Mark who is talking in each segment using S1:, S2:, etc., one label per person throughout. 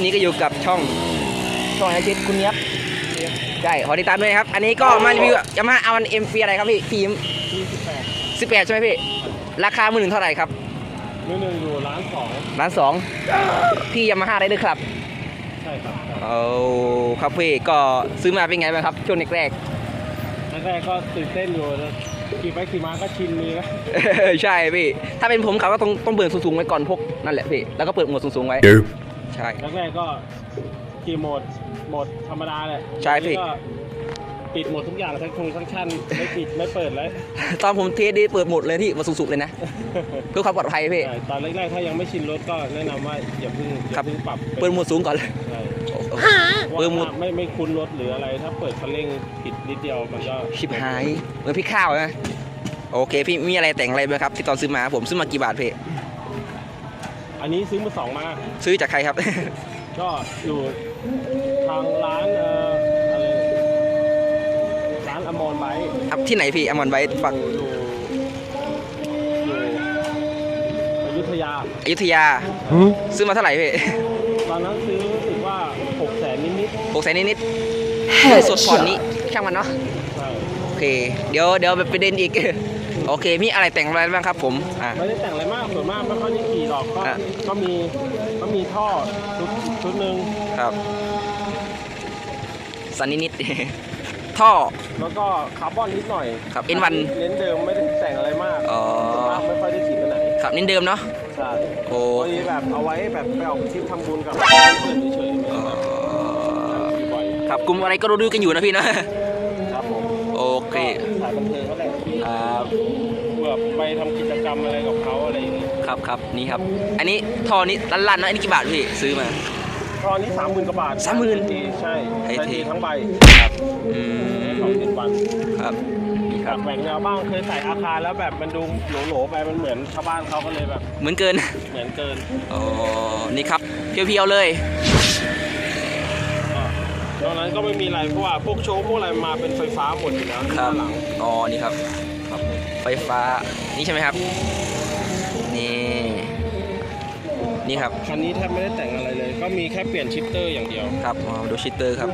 S1: ในคลิปนี้ก็อยู่กับช่องช่องไอชิดคุณเนี้ยบใช่ขอติดตามด้วยนะครับ อันนี้ก็มารีวิวยามาเอาอันเอ็มฟีอะไรครับพี่พี่ยิ้ม
S2: ที่สิบแปด
S1: สิบแปดใช่ไหมพี่ ราคามือหนึ่งเท่าไหร่ครับ
S2: มือหนึ่งอยู่ร้านสอง
S1: ล้านสองพี่ยามาฮ่าได้ด้วยครับ
S2: ใช่ครับ
S1: เอาครับพี่ก็ซื้อมาเป็นไงบ้างครับ ช่วงแรก
S2: แรกๆก็ตื่นเต้นอยู่นะขี่ไปขี่มาก็ชินมือนะ
S1: ๆใช่พี่ ถ้าเป็นผมเขาก็ต้องต้องเปิดสูงๆไว้ก่อนพกนั่นแหละพี่ แล้วก็เปิดโหมดสูงๆไว้ ใช่
S2: แรกๆก็ขี่โหมดโหมดธรรมดาแหละ
S1: ใช่พี่
S2: ก็ปิดหมดทุกอย่างทั้งคงทั้งชั้นไม่ปิดไม่เปิดเลย
S1: ตอนผมเทสได้เปิดโหมดเลยที่โหมดสูงๆเลยนะ เพื่อความปลอดภัยพี่
S2: ใช่ตอนแรกๆถ้ายังไม่ชินรถก็แนะนำว่าอย่าเพิ่งอ
S1: ครั
S2: ย่า
S1: บ
S2: เพิ่งปรับ
S1: เปิดโหมดสูงก่อนเลย
S2: ใช่
S1: โอ้โห
S2: เพราะ
S1: เปิดโหมด
S2: ว่าไม่ไม่คุ้นรถหรืออะไร ถ้าเปิดคันเร่งผิดนิดเดียวมันก็
S1: ชิบหายเหมือนพี่ข้าวนะ โอเคพี่มีอะไรแต่งอะไรไหมครับ ที่ตอนซื้อมาผมซื้อมากี่บาทพี่
S2: อันนี้ซื้อมือสองมา
S1: ซื้อจากใครครับ
S2: ก็อยู่ทางร้านเอ่ออะไรร้านอมรไบค์
S1: ครับที่ไหนพี่อมรไว้ฝั่ง
S2: อยู่อยู่อยุธยา
S1: อยุธยา ซื้อมาเท่าไหร่พี่
S2: ตอนนั้นซื้อรู้สึกว่าหกแสนนิด
S1: หกแสนนิดๆเงินสดผ่อนนี้ช่างมันเนาะ
S2: ๆใช่
S1: โอเค เดี๋ยวเดี๋ยวไปประเด็นอีก โอเค มีอะไรแต่งอะไรบ้างครับผมอะ
S2: ไม่ได้แต่งอะไรมากส่วนมากไม่ค่อยได้ขี่หรอกก็
S1: อะ
S2: ก็มีก็มีท่อชุดชุดหนึ่ง
S1: ครับสันนิดๆท่อ
S2: แล้วก็คาร์บอนนิดหน่อย
S1: ครับ N1
S2: เน้นเดิมไม่ได้แต่งอะไรมาก
S1: อ๋อ
S2: ส่วนมากไม่ค่อยได้ขี่ไปไหน
S1: ครับนินเดิมเนาะ
S2: ใช่
S1: โอ้
S2: พอดีแบบเอาไว้แบบไปออกทริปทำบุญกับเพื่อนเฉยๆไม่
S1: อ๋
S2: ได้
S1: อ
S2: แบบขี่บ่อย
S1: ครับกลุ่มอะไรก็รู้ๆกันอยู่นะพี่นะ
S2: ครับผม
S1: โอเค
S2: สายบันเทิงเขาแหละ
S1: ครับ
S2: เพื่อไปทำกิจกรรมอะไรกับเขาอะไรอย่างเงี้ย
S1: ครับครับนี่ครับ อันนี้ท่อนี้ลั่นๆนะอันนี้กี่บาทพี่ซื้อมา
S2: ตอนนี้สามหมื่นกว่าบาท
S1: 30,000
S2: ใช่
S1: ไทย
S2: ใช้
S1: เท
S2: ทีทั้งใบ
S1: อืม
S2: สองสิบวัน
S1: ครับนี่ค
S2: แบ
S1: รับบ
S2: แหวกแนวบ้างเคยใส่อาคารแล้วแบบมันดูโหลๆไปมันเหมือนชาวบ้านเขาก็เลยแบบ
S1: เหมือนเกิน
S2: เหมือนเกิน
S1: อ๋อ นี่ครับ เพียวๆเลย
S2: ก็ตอนนั้นก็ไม่มีอะไรเพราะว่าพวกโชว์พวกอะไรมาเป็นไฟฟ้าหมดอยู่แล้ว
S1: ครับ
S2: ด้านหลัง
S1: อ๋อ นี่ครับครับ ไฟฟ้านี่ใช่ไหมครับ นี่ นี่ครับ
S2: คันนี้แทบไม่ได้แต่งอะไรเลย ก็มีแค่เปลี่ยนชิปเตอร์อย่างเดียว
S1: ครับอ๋อดูชิตเตอร์ครับ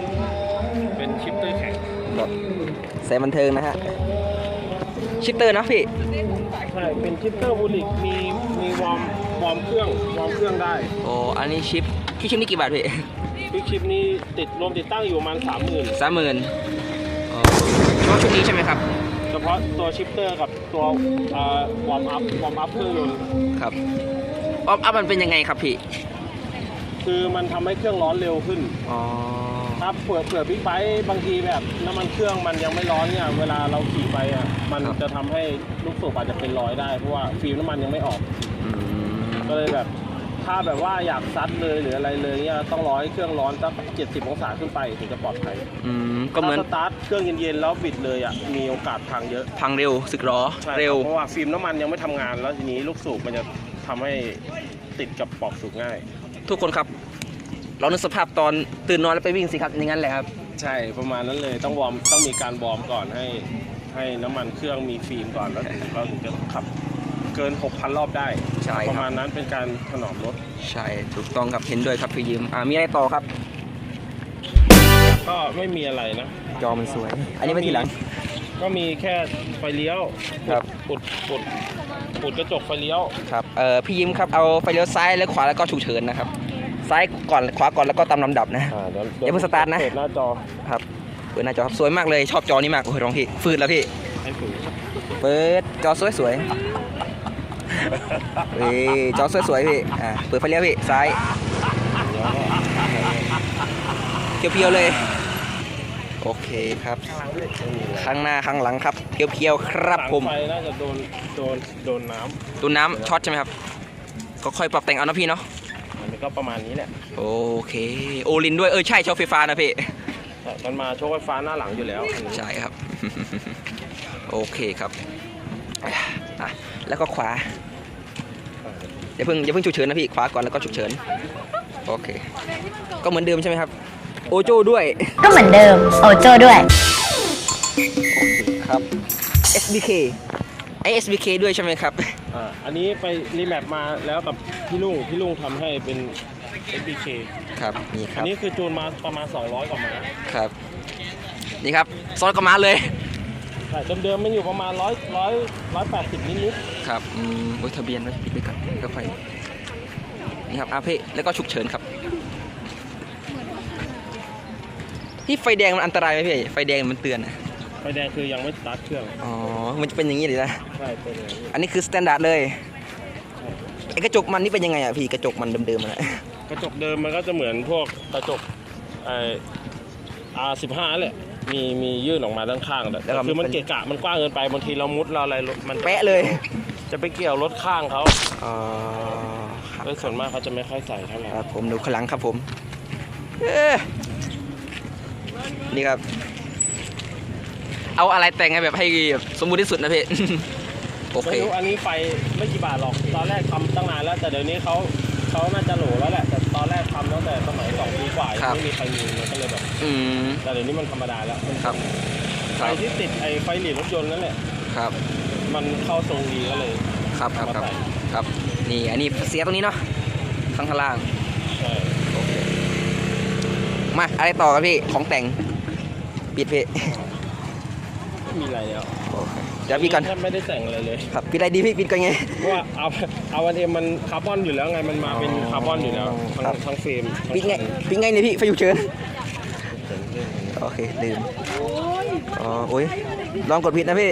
S2: เป็นชิปเตอร์แข็ง
S1: แบบแสนบันเทิงนะฮะ ชิตเตอร์นะพี่
S2: ใช่เป็นชิปเตอร์บูลิกมีมีวอร์มวอร์มเครื่องวอร์มเครื่องได้
S1: โอ้อันนี้ชิปพี่ชิปนี่กี่บาทพี่
S2: พิกชิปนี้ติดรวมติดตั้งอยู่ประมาณสามหมื่น
S1: สามหมื่นอ๋อเฉพาะชุดนี้ใช่ไหมครับ
S2: เฉ พาะตัวชิปเตอร์กับตัววอร์มอัพวอร์มอัพเครื่องยนต์
S1: ครับออฟอัพมันเป็นยังไงครับพี่
S2: คือมันทำให้เครื่องร้อนเร็วขึ้น
S1: อ๋อ
S2: ถ้าเผื่อเผื่อบิ๊กไบค์บางทีแบบน้ำมันเครื่องมันยังไม่ร้อนเนี่ยเวลาเราขี่ไปอะมัน
S1: ครับ
S2: จะทำให้ลูกสูบอาจจะเป็นรอยได้เพราะว่าฟิล์มน้ำมันยังไม่ออก
S1: อืม
S2: ก็เลยแบบ ถ้าแบบว่าอยากซัดเลยหรืออะไรเลยเนี่ยต้องรอให้เครื่องร้อนสัก70องศาขึ้นไปถึงจะปลอดภัย
S1: อืมก็เหมือน
S2: ถ้าสตาร์ทเครื่องเย็นๆแล้วบิดเลยอะมีโอกาสพังเยอะ
S1: พังเร็วสึกหรอ
S2: ใช่
S1: เร็ว
S2: เพราะว่าฟิล์มน้ำมันยังไม่ทำงานแล้วทีนี้ลูกสูบมันจะทำให้ติดกับปลอกสูบง่าย
S1: ทุกคนครับเรานึกสภาพตอนตื่นนอนแล้วไปวิ่งสิครับอย่างนั้นแหละครับ
S2: ใช่ประมาณนั้นเลยต้องวอร์มต้องมีการวอร์มก่อนให้ ให้น้ำมันเครื่องมีฟิล์มก่อนแล้วถึงเราถึงจะขับ เกิน 6,000 รอบได้
S1: ใช่
S2: ประ
S1: ค
S2: มา
S1: รับ
S2: ณนั้นเป็นการถนอมรถ
S1: ใช่ถูกต้องครับเห็นด้วยครับพี่ยืมอ่ามีอะไรต่อครับ
S2: ก็ไม่มีอะไรนะ
S1: จอมันสวย อันนี้ไม่ทีหลัง
S2: ก็มีแค่ไฟเลี้ยว
S1: ครับ
S2: ปุดปุดปุดกระจกไฟเลี้ยว
S1: ครับเอ่อพี่ยิ้มครับเอาไฟเลี้ยวซ้ายแล้วขวาแล้วก็ฉุกเฉินนะครับ ซ้ายก่อนขวาก่อนแล้วก็ตามลำดับนะ
S2: อ่าเดี๋ยว
S1: อย่าเพิ่งสตาร์ทนะ
S2: เปิดหน้าจอ
S1: ครับเปิดหน้าจอครับสวยมากเลยชอบจอนี้มากโอ้ยร้องพี่ฟืดแล้วพี่
S2: ให้ฝืน
S1: เปิดจอสวยสวยๆ เฮ้ยจอสวยสวยๆพี่อ่าเปิดไฟเลี้ยวพี่ซ้าย
S2: เดี๋ยวก็
S1: เพียวๆเลย โอเคครับ ข้างหน้าข้างหลังครับเพียวๆครับผม
S2: หลังไฟน่าจะโดนโดนโดนน้
S1: ตัวน้ำช็อตใช่ไหมครับ ก็ค่อยปรับแต่งเอานะพี่เนาะำ
S2: อันนี้ก็ประมาณนี้แหละ
S1: โอเคโอลินด้วยเออใช่ชอบไฟฟ้านะพี่
S2: แต่มันมาโชว์ไฟฟ้าหน้าหลังอยู่แล้วอันนี้
S1: ใช่ครับ โอเคครับอะ แล้วก็ขวาอย่าเพิ่งอย่าเพิ่งฉุกเฉินนะพี่ขวาก่อนแล้วก็ฉุกเฉินโอเค ก็เหมือนเดิมใช่ไหมครับ โอโจ้ด้วย
S3: ก็เหมือนเดิม โอโจ้ด้วย
S1: ครับ SBK ไอ SBK ด้วยใช่ไหมครับ
S2: อ่าอันนี้ไปรีแมปมาแล้วกับพี่ลุงพี่ลุงทำให้เป็น SBK
S1: ครับนี่ค
S2: อั
S1: รั
S2: น
S1: บ
S2: นี้คือจูนมาประมาณ 200 กว่าม้า
S1: ครับ นี่ครับซอยกระมาเลย
S2: ใช่เดิมๆมันอยู่ประมาณ100 100 180นิด
S1: ครับอืมโอ้ยทะเบียนไว้ปิดไว้ก่อนก็ค่อยนี่ครับอาเพ่แล้วก็ฉุกเฉินครับที่ไฟแดงมันอันตรายไหมพี่ไฟแดงมันเตือนอะ
S2: ๆไฟแดงคือยังไม่สตาร์ทเครื่อง
S1: อ๋อ มันจะเป็นอย่างนี้เลยนะ
S2: ใช่เป็นอย่างนี้
S1: อันนี้คือสแตนดาร์ดเลยไอ้กระจกมันนี่เป็นยังไงอะพี่กระจกมันเดิมๆมันอะ
S2: กระจกเดิมมันก็จะเหมือนพวกกระจกไอ R15 แหละ มีมียื่นออกมาด้านข้างแต่คือมันเกะกะมันกว้างเกินไปบางทีเรามุดเราอะไรมัน
S1: แปะเลย
S2: จะไปเกี่ยวรถข้างเขา
S1: อ๋อครับ
S2: โดยส่วนมากเขาจะไม่ค่อยใส่เท่าไหร่
S1: ครับผมดูข้างหลังครับผมเอ้อนี่ครับ เอาอะไรแต่งให้แบบให้แบบสมบูรณ์ที่สุดนะพี่ โอเค
S2: ไม่รู้อันนี้ไฟไม่กี่บาทหรอกตอนแรกทำตั้งนานแล้วแต่เดี๋ยวนี้เขาเขาน่าจะโหลแล้วแหละแต่ตอนแรกทำตั้งแต่สมัยสองปีกว่ายังไม่มีใครมีมันก็เลยแบบ
S1: อืม
S2: แต่เดี๋ยวนี้มันธรรมดาแล้วมัน
S1: ครับค
S2: ไฟ
S1: รับ
S2: ที่ติดไอไฟหลีดรถยนต์นั่นแหละ
S1: ครับ
S2: มันเข้าทรงดีก็เลย
S1: ครับครับครับ
S2: เอามาใส่
S1: ครับ นี่อันนี้เสียตรงนี้เนาะข้างข้างล่าง
S2: ใช่
S1: มาอะไรต่อครับพี่ของแต่งปิดพี่
S2: ไม่มีอะไรแล้ว
S1: โอเคเดี๋ยวพี่ก่อน
S2: แทบไม่ได้แต่งอะไรเลย
S1: ครับปิดอะไรดีพี่ปิดก่อนไง
S2: เพราะว่าเอาเอาวันเอ็มมันคาร์บอนอยู่แล้วไงมันมาเป็นคาร์บอนอยู่แล้วทั้ง
S1: ครับ
S2: ทั้งเฟรมทั้
S1: ปิดไงปิดไงเนี่ยพี่ไฟฉุกเฉิน
S2: เฟรมเรื่องนี้
S1: โอเคลืมอ๋อโอ้ยลองกดผิดนะพี่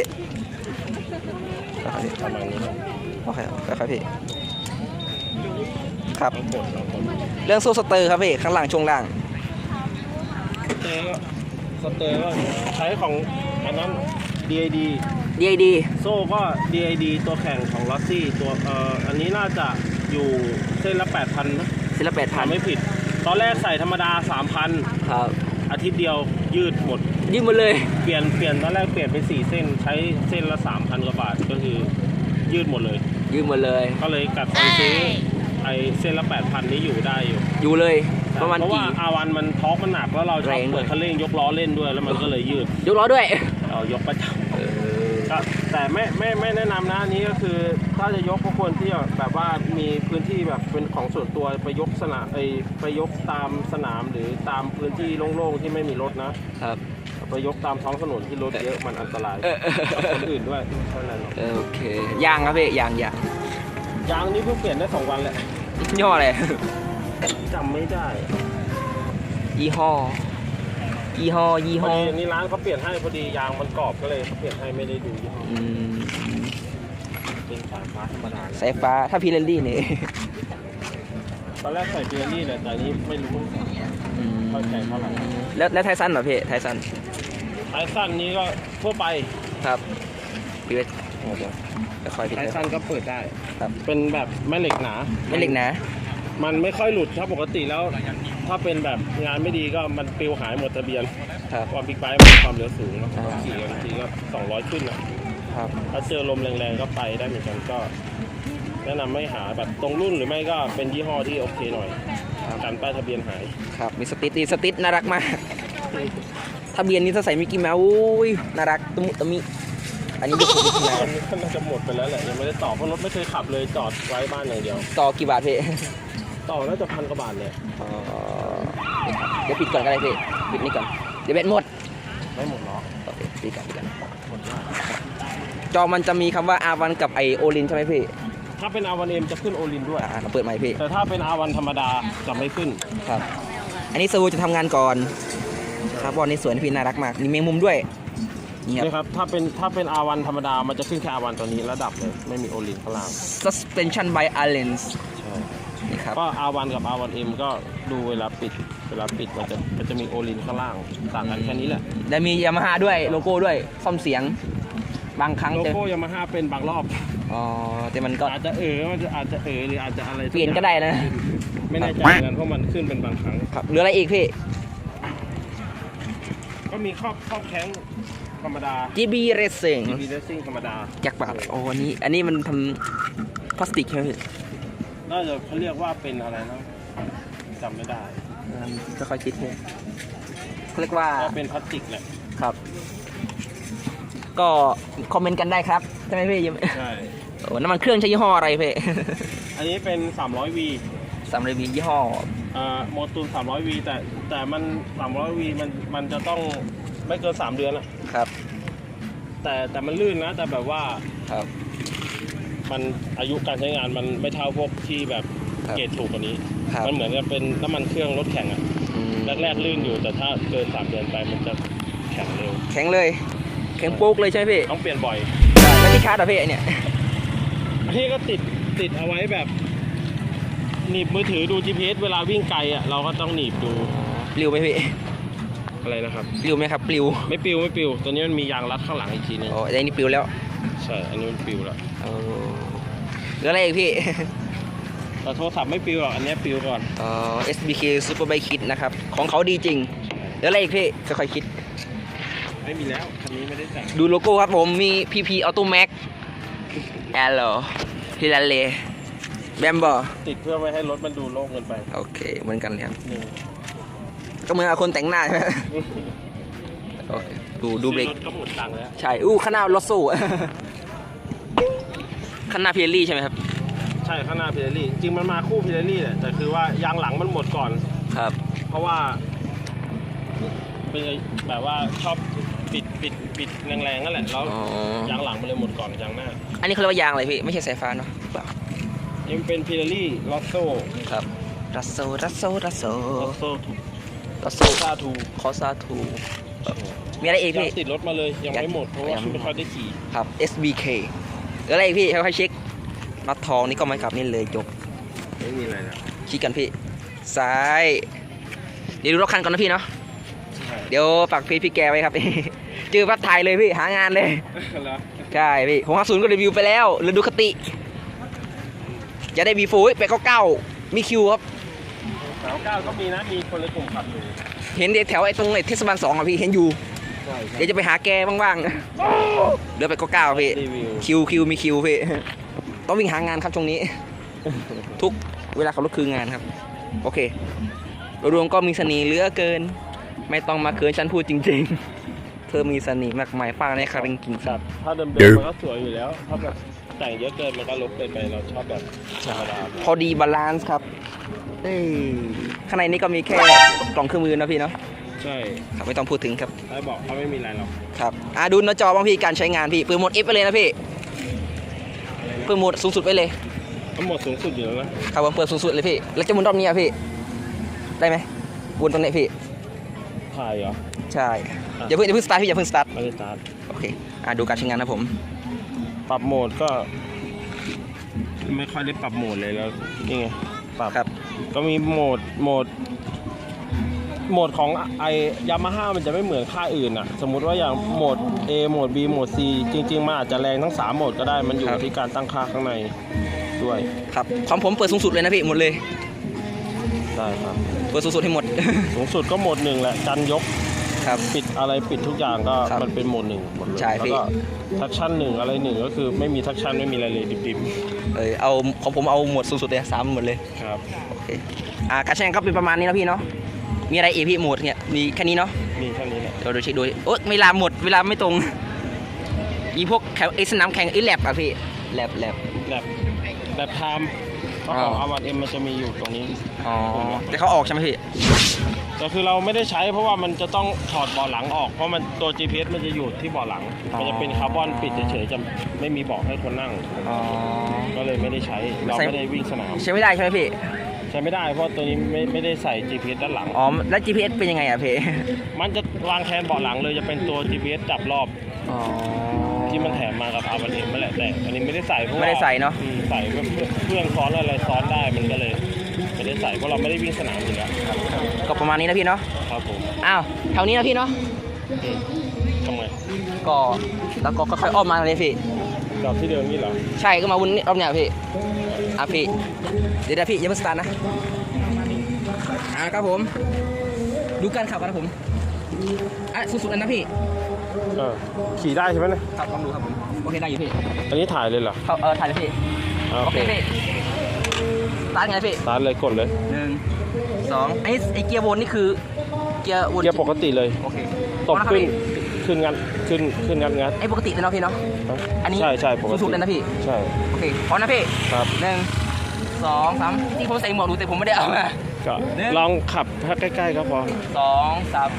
S1: ค่อยๆพี่
S2: ประมาณนี้ครับ
S1: โอเคค่อยๆพี่ครับ
S2: ต้องกดต้องกด
S1: เรื่องโซ่สเตอร์ครับพี่ข้างล่างช่วงล่าง
S2: สเตอร์ก็สเตอร์ก็ใช้ของอันนั้น DID
S1: DID
S2: โซ่ก็ DID ตัวแข่งของลอสซี่ตัวเอ่ออันนี้น่าจะอยู่เส้นละ8,000นะ
S1: ศิลปแปดพัน
S2: ทำไม่ผิด ตอนแรกใส่ธรรมดา 3,000
S1: ครับ
S2: อาทิตย์เดียวยืดหมด
S1: ยืมหมดเลย
S2: เปลี่ยนเปลี่ยนตอนแรกเปลี่ยนไป4เส้นใช้เส้นละ3,000กว่าบาทก็คือยืดหมดเลย
S1: ยืมหมดเลย
S2: ก็เลยกัดฟันซื้อไอเส้นละ8,000นี้อยู่ได้อยู่
S1: อยู่เลย ประมาณ
S2: เพราะว่า
S1: กี่
S2: อาวันมันท็อกมันหนักแล้วเราช
S1: แร
S2: อบ
S1: งด้วย
S2: เปิดคันเร่งยกล้อเล่นด้วยแล้วมันก็เลยยืด
S1: ยกล้อด้วย
S2: เอายกประจำก็ แต่ไม่ไม่ไม่แนะนำนะอันนี้ก็คือถ้าจะยกก็ควรที่จะแบบว่ามีพื้นที่แบบเป็นของส่วนตัวไปยกสนามไปไปยกตามสนามหรือตามพื้นที่โล่งๆที่ไม่มีรถนะครับ ไปยกตามท้องถนนที่รถเยอะมันอันตราย
S1: เออเออ
S2: กับคนอื่นด้วยเท่านั้น
S1: โอเคยางครับพี่ยางยาง
S2: ยางนี้เพิ่งเปลี่ยนได้สองวันแหละ
S1: ยี่ห้ออะไร
S2: จำไม่ได้
S1: ยี่ห้อ ยี่ห้อยี่
S2: พอ
S1: ห้อ
S2: ดีอันนี้ร้านเขาเปลี่ยนให้พอดียางมันกรอบก็เลยเขาเปลี่ยนให้ไม่ได้ดูยี่ห้อ
S1: อืม
S2: เป็นสายฟ้าธรรมดาเลย
S1: สายฟ้าถ้าพีเรลลี่นี่
S2: ตอนแรกใส่เบียร์นี่แหละแต่อันนี้ไม่รู้
S1: อืม
S2: เข้าใจเท่าไหร่
S1: แล้วแล้วไทสันเหรอพี่ไทสัน
S2: ไทสั้นนี้ก็ทั่วไป
S1: ครับพี่เวทจะคอยปิด
S2: ไท
S1: เลย
S2: สั้นก็เปิดได้
S1: ครับ
S2: เป็นแบบแม่เหล็กหนา
S1: ไม่เล็กนะ
S2: มันไม่ค่อยหลุดถ้าปกติแล้ว ถ้าเป็นแบบงานไม่ดีก็มันปลิวหายหมดทะเบียน
S1: ครับ
S2: ความบิ๊กไบค์มันความเร็วสูงเนอะ
S1: อ่า
S2: ขี่กันบางทีก็200ขึ้นอะ
S1: ครับ
S2: ถ้าเจอลมแรงๆก็ไปได้เหมือนกันก็ แนะนำไม่หาแบบตรงรุ่นหรือไม่ก็เป็นยี่ห้อที่โอเคหน่อยกันป้ายทะเบียนหาย
S1: ครับ มีสติ๊ดดีสติ๊ดน่ารักมาก ทะเบียนนี้ถ้าใส่มิกกี้เมาส์อุ้ยน่ารักตะมุตะมิ อันนี้ยกยกขึ้นมา
S2: ตอนนี้ก็น่าจะหมดไปแล้วแหละยังไม่ได้ต่อเพราะรถไม่เคยขับเลยจอดไว้บ้านอย่างเดียว
S1: ต่อกี่บาทพี่
S2: ต่อน่าจะพันกว่าบาทเลย
S1: อ๋อนี่ครับเดี๋ยวปิดก่อนก็ได้พี่ปิดนี่ก่อนเดี๋ยวแบตหมด
S2: ไม่หมดหรอก
S1: โอเคปิดก่อนปิดก่อน
S2: หมดมาก
S1: จอมันจะมีคำว่าอาวันกับไอโอลินใช่ไหมพี่
S2: ถ้าเป็นอาวันเอ็มจะขึ้นโอลินด้วย
S1: อ่าเราเปิดใหม่พี่
S2: แต่ถ้าเป็นอาวันธรรมดาจะไม่ขึ้น
S1: ครับ อันนี้เซอร์โวจะทำงานก่อนคาร์บอนนี่สวยนะพี่น่ารักมากมีเมงมุมด้วยนี่ครับ
S2: นี่ครับ ถ้าเป็นถ้าเป็นอาวันธรรมดา มันจะขึ้นแค่อาวันตัวนี้ระดับเลย ไม่มีโอลินข้างล่าง
S1: suspension by Allens
S2: ใช่
S1: นี่ ครับ
S2: ก็อาวันกับอาวันเอ็มก็ดูเวลาปิด เวลาปิดมันจะมันจะมีโอลินข้างล่างต่างกันแค่นี้แหละ
S1: และมียามาฮ่าด้วยโลโก้ด้วยซ่อมเสียง บางครั้ง
S2: โล
S1: จะ
S2: โก้ยามาฮ่าเป็นบางรอบ
S1: อ๋อแต่มันก็
S2: อาจจะเออมันจะอาจจะเออหรืออาจจะอะไรสั
S1: เปลี่ยนก็ได้นะ
S2: ไม่แน่ใจเหมือนกันเพราะมันขึ้นเป็นบางครั้ง
S1: ครับเหลืออะไรอีกพี่
S2: ก็มีครอบครอบแข้งธรรมดา
S1: GB Racing
S2: GP Racing ธรรมดา
S1: ยักษ์บาทโอ้อันนี้ อันนี้มันทำพลาสติกใช่ไหมพี่
S2: น่าจะเขาเรียกว่าเป็นอะไรนะจำไม่ได้
S1: อืมจะค่อยคิดพี่เขาเรียกว่า
S2: ก็เป็นพลาสติกแหละ
S1: ครับ ก็คอมเมนต์กันได้ครับใช่ไหมพี่ยัง
S2: ใช่
S1: โอ้น้ำมันเครื่องใช้ยี่ห้ออะไรพี่
S2: อันนี้เป็น 300V
S1: สามเรวียี่ห้อ
S2: อ่าโมตูน 300V แต่แต่มัน 300V มันมันจะต้องไม่เกิน 3 เดือนอะ
S1: ครับ
S2: แต่แต่มันลื่นนะ แต่แบบว่า
S1: ครับ
S2: มันอายุการใช้งานมันไม่เท่าพวกที่แบบ
S1: ครับ
S2: เกรดถูกกว่านี้
S1: ครับ
S2: มันเหมือนกับเป็นน้ำมันเครื่องรถแข่งอะ
S1: อืม
S2: แรกๆลื่นอยู่แต่ถ้าเกิน3เดือนไปมันจะแข็งเร็ว
S1: แข็งเลย แข็งปุ๊กเลยใช่ไหมพี่
S2: ต้องเปลี่ยนบ่อย
S1: แล้วที่ชาร์จอะพี่ไอ้เนี่ย
S2: อันนี้ก็ติดติดเอาไว้แบบหนีบมือถือดู GPS เวลาวิ่งไกลอะเราก็ต้องหนีบดู
S1: ปลิวไหมพี่
S2: อะไรนะครับ
S1: ปลิวไหมครับปลิว
S2: ไม่ปิวไม่ปิวตัวนี้มันมียางรัดข้างหลังอีกทีนึง
S1: อ๋อไอ้นี่ปลิวแล้ว
S2: ใช่ อันนี้มันปิวแล้ว
S1: โอ้เหลืออะไรอีกพี่
S2: แต่โทรศัพท์ไม่ปิวหรอกอันนี้ปิวก่อน
S1: อ๋อ SBK Superbike Kit นะครับ ของเขาดีจริงเหลืออะไรอีกพี่ค่อยๆคิด
S2: ไม่มีแล้วคันนี้ไม่ได้แต่ง
S1: ดูโลโก้ครับผมมี PP Auto Max แอลโลฮิลาเลแบมบอ
S2: ติดเพื่อไม่ให้รถมันดูโล่งเกินไป
S1: โอเค เหมือนกันเลยครับ
S2: หนึ่ง
S1: ก็เหมือนกับคนแต่งหน้าใช่ไหมโอเคดูดูเบรก
S2: ซื้อรถก็หมดตังค์แล้ว
S1: ใช่ อู้ข้างหน้ารถสู้ ข้างหน้าเพียรี่ใช่ไหมครับ
S2: ใช่ข้างหน้าพิเรลี่จริงๆมันมาคู่พิเรลี่แหละแต่คือว่ายางหลังมันหมดก่อน
S1: ครับ
S2: เพราะว่าเป็นแบบว่าชอบปิดปิดปิดแรงๆนั่นแหละแล้ว
S1: อ๋อ
S2: ยางหลังมันเลยหมดก่อนยางหน้า
S1: อันนี้เขาเรียกว่ายางอะไรพี่ ไม่ใช่สายฟ้าเนาะเปล่า
S2: นี่มันเป็นพิเรลี่ลอสโซ
S1: ครับรัสโซรัสโซรัสโซ
S2: ลอสโซถูก
S1: รัสโซ
S2: ซาทู
S1: คอซาทูมีอะไรอีก
S2: ยัง
S1: พี่
S2: ติดรถมาเลยยังไม่หมดเพราะว่า
S1: ยังไม่หมด
S2: ไม่ค่อยได้ขี่
S1: ครับ SBK เหลืออะไรอีกพี่ค่อยๆเช็คน็อตทองนี่ก็ไม่กลับนี่เลยจบ
S2: ไม่มีอะไรแล้ว
S1: ชี้กันพี่ ซ้าย เดี๋ยวดูรถคันก่อนนะพี่เนาะ
S2: ใช่
S1: เดี๋ยวฝากเพจพี่แกไว้ครับจือพัดถ่ายเลยพี่ หางานเลย
S2: แล้ว
S1: ใช่พี่ผมห้าศูนย์ก็รีวิวไปแล้วหรือดูคติ จะได้บีฟูไปเก้าเก้ามีคิวครับ
S2: สามเก้าก็มีนะมีคนในกลุ่มขับอยู่
S1: เห็นแถวไอ้ตรงไอ้เทศบาลสองอะพี่เห็นอยู่
S2: ใช่
S1: เดี๋ยวจะไปหาแกบ้างๆเดี๋ยวไปเก้าเก้าพี่
S2: รีวิว
S1: คิวคิวมีคิวพี่ต้องวิ่งหางานครับช่วงนี้ ทุกเวลาขับรถคืองานครับ โอเคโดยรวมก็มีเสน่ห์เหลือเกิน ไม่ต้องมาเขินฉันพูดจริง ๆ เธอมีเสน่ห์มากมายฟ้าในคาริงกิ่งสัตว์
S2: ถ้าเดิมๆมันก็สวยอยู่แล้วถ้าแบบแต่งเยอะเกินมันก็ลบเกินไปเราชอบแบบธรรมดา
S1: พอดีบาลานซ์ครับเอ้ยข้างในนี้ก็มีแค่กล่องเครื่องมือนะพี่เนาะ
S2: ใช่
S1: ครับไม่ต้องพูดถึงครับ
S2: ถ้าบอกเขาไม่มีอะไรหรอก
S1: ครับอะดูหน้าจอบ้างพี่การใช้งานพี่เปิดโหมด F ไปเลยนะพี่เปิดโหมดสูงสุดไปเลย
S2: ทั้งหมดสูงสุดอยู่แล้วนะครับ
S1: ผมเปิดสูงสุดเลยพี่ แล้วจะหมุนรอบนี้อะพี่ ได้ไหมวนตรงไหนพี่
S2: ถ่ายเหรอ
S1: ใช่อย่าเพิ่งอย่าเพิ่งสตาร์ทพี่อย่าเพิ่งสตาร์ท
S2: ไม่ได้สตาร์ท
S1: โอเคอะดูการใช้งานนะผม
S2: ปรับโหมดก็ ไม่ค่อยได้ปรับโหมดเลยแล้วนี่ไงปรับ
S1: ครับ
S2: ก็มีโหมดโหมด โหมดของไอยามาฮ่ามันจะไม่เหมือนค่ายอื่นอะสมมุติว่าอย่างโหมด A โหมด B โหมด C จริงๆมันอาจจะแรงทั้ง 3 โหมดก็ได้มันอยู่ที่การตั้งค่าข้างในด้วย
S1: ครับของผมเปิดสูงสุดเลยนะพี่หมดเลย
S2: ได้ครับ
S1: เปิดสูงสุดให้หมด
S2: สูงสุดก็โหมดหนึ่งแหละกันยก
S1: ครับ
S2: ปิดอะไรปิดทุกอย่างก็
S1: ครับ
S2: มันเป็นโหมดหนึ่งหมดเลย
S1: ใช่
S2: แล้ว
S1: พี่
S2: ก็ทักชั่นหนึ่งอะไรหนึ่งก็คือไม่มีทักชั่นไม่มีอะไรเลยดิบ
S1: เออเอาของผมเอาหมดสูงสุดเลยสามหมดเลย
S2: ๆครับ
S1: โอเคอ่าการใช้งานก็เป็นประมาณนี้นะพี่เนาะ มีอะไรอีกพี่หมดเนี่ยมีแค่นี้เนาะ
S2: มีแค่นี้แหละ
S1: เดี๋ยวดูเช็คดูโอ๊ยเวลาหมดเวลาไม่ตรง มีพวกแข่งไอ้สนามแข่งไอ้แลบอะพี่แลบแลบ
S2: แบบแบบไทม์เพราะ
S1: อ๋อ
S2: ของอาวันเอ็มมันจะมีอยู่ตรงนี้
S1: อ๋อแต่เขาออกใช่ไหมพี่
S2: แต่คือเราไม่ได้ใช้เพราะว่ามันจะต้องถอดเบาะหลังออกเพราะมันตัว GPS มันจะอยู่ที่เบาะหลัง
S1: อ๋อ
S2: มันจะเป็นคาร์บอนปิดเฉยๆจะไม่มีเบาะให้คนนั่ง
S1: อ๋อ
S2: ก็เลยไม่ได้ใช้เรา
S1: ใช้
S2: ไม่ได้วิ่งสนาม
S1: ใช้ไม่ได้ใช่ไหมพี่
S2: ใช้ไม่ได้เพราะตัวนี้ไม่ไม่ได้ใส่ GPS ด้านหลัง
S1: อ๋อ แล้ว GPS เป็นยังไงอะพี่
S2: มันจะวางแทนเบาะหลังเลยจะเป็นตัว GPS จับรอบ
S1: อ๋อ
S2: ที่มันแถมมากับอาวันเอ็มนั่นแหละแต่อันนี้ไม่ได้ใส่เพราะว่า
S1: ไม่ได้ใส่เนอะ
S2: อืมใส่เพื่อเพื่อนซ้อนอะไรซ้อนได้มันก็เลยไม่ได้ใส่เพราะเราไม่ได้วิ่งสนามอยู่แล้ว
S1: ก็ประมาณนี้นะพี่เนาะ
S2: ครับผม
S1: อ้าวแถวนี้นะพี่เนาะ
S2: อืมทำไม
S1: ก็แล้วก็ค่อยๆอ้อมมาเลยพี่
S2: จอดที่เดิมนี่เหรอ
S1: ใช่ก็มาวนนี่รอบเนี้ยพี่ อะพี่ เดี๋ยวนะพี่อยังไม่สตาร์ทนะ อ่าครับผม ดูการขับกันนะผม อะสุดๆอันนะพี่
S2: เออขี่ได้ใช่ไหมเนี่ย
S1: ครับลองดูครับผม โอเคได้อยู่พี่
S2: อันนี้ถ่ายเลยเหรอ
S1: เข้าเออถ่ายเลยพี่
S2: อ่า
S1: โอ
S2: โอ
S1: เค
S2: เค
S1: พี่สตาร์ทไงพี่
S2: สตาร์ทเลยกดเลย
S1: หนึ่งสองไอ้ไอ้เกียร์วนนี่คือ เกียร์วน
S2: เกียร์ปกติเลย
S1: โอเค
S2: ตบขึ้น
S1: พ
S2: ขึ้นงัดขึ้นขึ้นงัดงัด
S1: ไอ้ปกติเลยเนาะพี่เนาะอันนี้
S2: ใช่ใช่ปกติ
S1: สุดๆเลยนะพี่
S2: ใช่
S1: โอเคพร้อมนะพี่
S2: ครับ
S1: หนึ่งสองสามที่ผมใส่หมวกดูแต่ผมไม่ได้เอามา
S2: ก็
S1: เนี่ย
S2: ลองขับถ้าใกล้ๆก็พอ
S1: สองสาม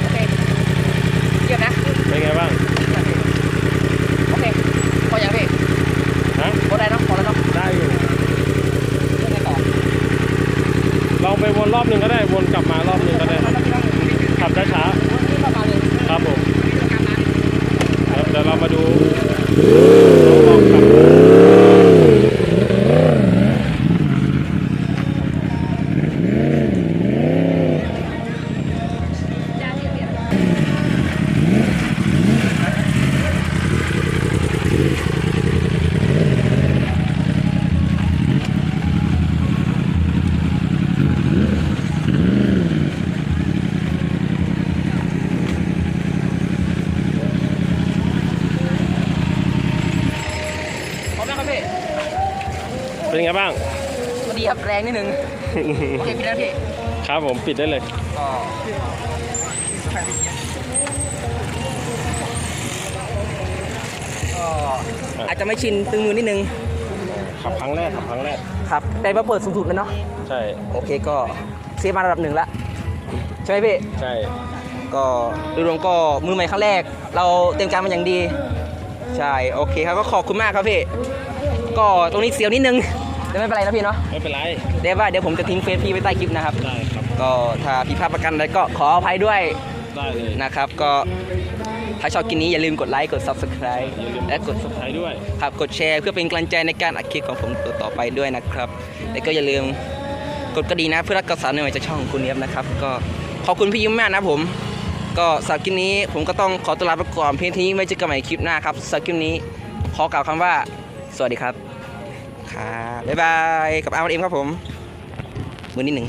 S1: โอเคเยี่ยมนะ
S2: เป็นไงบ้าง
S1: โอเคพออย่างพี่
S2: ฮะ
S1: พอได้เนาะพอแล้วเนาะ
S2: ได้อยู่
S1: เรื่องไงต่อ
S2: ลองไปวนรอบหนึ่งก็ได้วนกลับมารอบหนึ่งก็ได้
S1: แล้วพี่น้องพี่คือ
S2: ขับช้า
S1: ที่ประมาณนึง
S2: ๆครับผม
S1: วิธีการนั้น
S2: ครับเดี๋ยวเรามาดูลองขับ
S1: พร้อมไหมครับพี่
S2: เป็น ไงบ้าง
S1: ก็ดีครับแรงนิดนึงโอเคพี่แล้วพี่
S2: ครับผมปิดได้เลย
S1: ก็ก็อาจจะไม่ชินตึงมือนิดนึง
S2: ขับครั้งแรกขับครั้งแรก
S1: ครับแต่มาเปิดสูงสุดเลยเนาะ
S2: ใช่
S1: โอเคก็เซฟมาระดับหนึ่งละใช่ไหมพี่
S2: ใช่
S1: ก็โดยรวมก็มือใหม่ครั้งแรก เราเตรียมการมาอย่างดี ใช่ โอเคครับก็ขอบคุณมากครับพี่ ก็ตรงนี้เสียวนิดนึง แต่ไม่เป็นไรนะพี่เนาะ
S2: ไม่เป็นไร
S1: เดี๋ยวว่าเดี๋ยวผมจะทิ้งเฟซพี่ไว้ใต้คลิปนะครับ
S2: ได้ครับ
S1: ก็ถ้าผิดพลาดประกันอะไรก็ขออภัยด้วย
S2: ได้เลย
S1: นะครับ ก็ถ้าชอบกินนี้อย่าลืมกดไลค์กด subscribe
S2: อย่าลืม
S1: และกด
S2: สไครด้วย
S1: ครับกดแชร์เพื่อเป็นกำลังใจในการอัดคลิปของผมตัวต่อไปด้วยนะครับ แล้วก็อย่าลืมกดกระดิ่งนะเพื่อรับข่าวสารใหม่ๆจากช่องของคุณเนียบนะครับ ก็ขอบคุณพี่ยิ้มมากนะผม ก็สำหรับคลิปนี้ผมก็ต้องขอตัวลาไปก่อนเพียงเท่านี้ไว้เจอกันใหม่คลิปหน้าครับสำหรับคลิปนี้ขอกล่าวคำว่า สวัสดีครับ ครับบ๊ายบายกับอาร์เอ็มครับผมมือนิดหนึ่ง